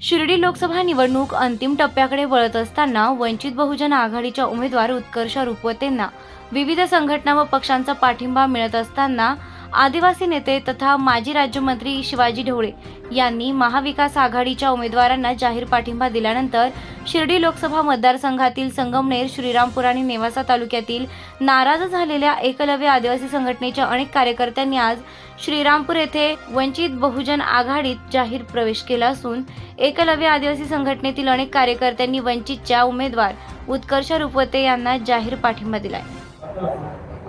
शिर्डी लोकसभा निवडणूक अंतिम टप्प्याकडे वळत असताना वंचित बहुजन आघाडीच्या उमेदवार उत्कर्ष रुपवतेंना विविध संघटना व पक्षांचा पाठिंबा मिळत असताना आदिवासी नेते तथा माजी राज्यमंत्री शिवाजी ढवळे यांनी महाविकास आघाडीच्या उमेदवारांना जाहीर पाठिंबा दिल्यानंतर शिर्डी लोकसभा मतदारसंघातील संगमनेर श्रीरामपूर आणि नेवासा तालुक्यातील नाराज झालेल्या एकलव्य आदिवासी संघटनेच्या अनेक कार्यकर्त्यांनी आज श्रीरामपूर येथे वंचित बहुजन आघाडीत जाहीर प्रवेश केला असून एकलव्य आदिवासी संघटनेतील अनेक कार्यकर्त्यांनी वंचितच्या उमेदवार उत्कर्ष रुपवते यांना जाहीर पाठिंबा दिलाय.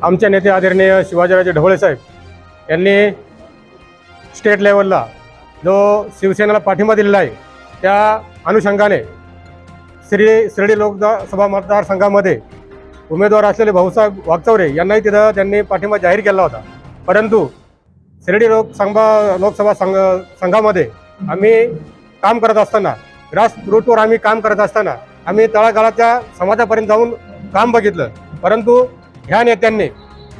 आमच्या नेते आदरणीय शिवाजीराजे ढवळे साहेब यांनी स्टेट लेवलला जो शिवसेनेला पाठिंबा दिलेला आहे त्या अनुषंगाने श्री शिर्डी लोकसभा मतदारसंघामध्ये उमेदवार असलेले भाऊसाहेब वागचौरे यांनाही तिथं त्यांनी पाठिंबा जाहीर केला होता. परंतु शिर्डी लोकसभा लोकसभा संघ संघामध्ये आम्ही काम करत असताना ग्रास रूटवर आम्ही काम करत असताना आम्ही तळागाळाच्या समाजापर्यंत जाऊन काम बघितलं. परंतु ह्या नेत्यांनी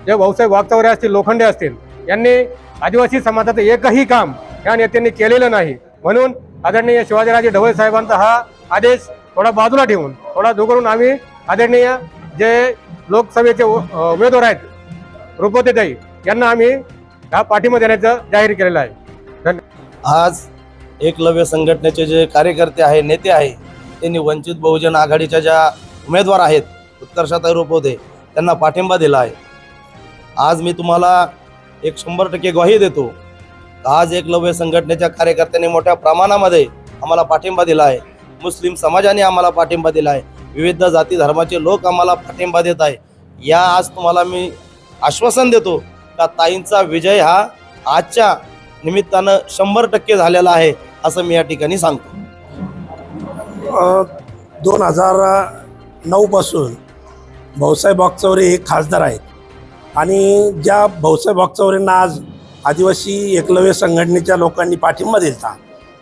जे भाऊसाहेब वागचौरे असतील लोखंडे असतील यांनी आदिवासी समाजाचं एकही काम या नेत्यांनी केलेलं नाही. म्हणून आदरणीय शिवाजीराजे ढवळे साहेबांचा हा आदेश थोडा बाजूला ठेवून थोडा दुगरून आम्ही आदरणीय जे लोकसभेचे उ- उमेदवार आहेत रुपतेताई यांना आम्ही हा पाठिंबा देण्याचं जाहीर केलेलं आहे. आज एकलव्य संघटनेचे जे कार्यकर्ते आहे नेते आहे त्यांनी वंचित बहुजन आघाडीच्या ज्या उमेदवार आहेत उत्कर्षाताई रुपवते त्यांना पाठिंबा दिला आहे. आज मी तुम्हाला एक शंभर टक्के ग्वाही देतो. आज एकलव्य संघटनेच्या कार्यकर्त्यांनी मोठ्या प्रमाणामध्ये आम्हाला पाठिंबा दिला आहे. मुस्लिम समाजाने आम्हाला पाठिंबा दिला आहे. विविध जाती धर्माचे लोक आम्हाला पाठिंबा देत आहे. या आज तुम्हाला मी आश्वासन देतो का ताईंचा विजय हा आजच्या निमित्तानं शंभर टक्के झालेला आहे असं मी या ठिकाणी सांगतो. दोन हजार नऊपासून भाऊसाहेब वागचौरे हे खासदार आहेत. आणि ज्या भाऊसाहेब वागचौरेंना आज आदिवासी एकलव्य संघटनेच्या लोकांनी पाठिंबा दिला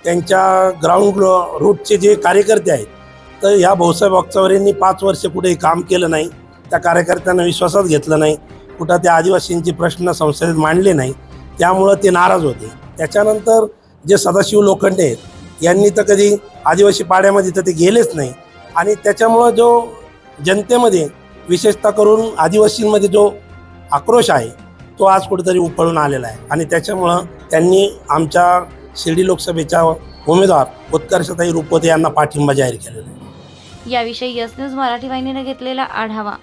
त्यांच्या ग्राउंड रूटचे जे कार्यकर्ते आहेत तर ह्या भाऊसाहेब वागचौरेंनी पाच वर्ष कुठेही काम केलं नाही त्या कार्यकर्त्यांना विश्वासात घेतलं नाही कुठं त्या आदिवासींचे प्रश्न संसदेत मांडले नाही त्यामुळं ते नाराज होते. त्याच्यानंतर जे सदाशिव लोखंडे आहेत यांनी तर कधी आदिवासी पाड्यामध्ये तर ते गेलेच नाही आणि त्याच्यामुळं जो जनतेमध्ये विशेषतः करून आदिवासींमध्ये जो आक्रोश आहे तो आज कुठेतरी उफळून आलेला आहे. आणि त्याच्यामुळं त्यांनी आमच्या शिर्डी लोकसभेच्या उमेदवार उत्कर्षताई रुपवते यांना पाठिंबा जाहीर केलेला आहे. याविषयी यस न्यूज मराठी वाहिनीने घेतलेला आढावा.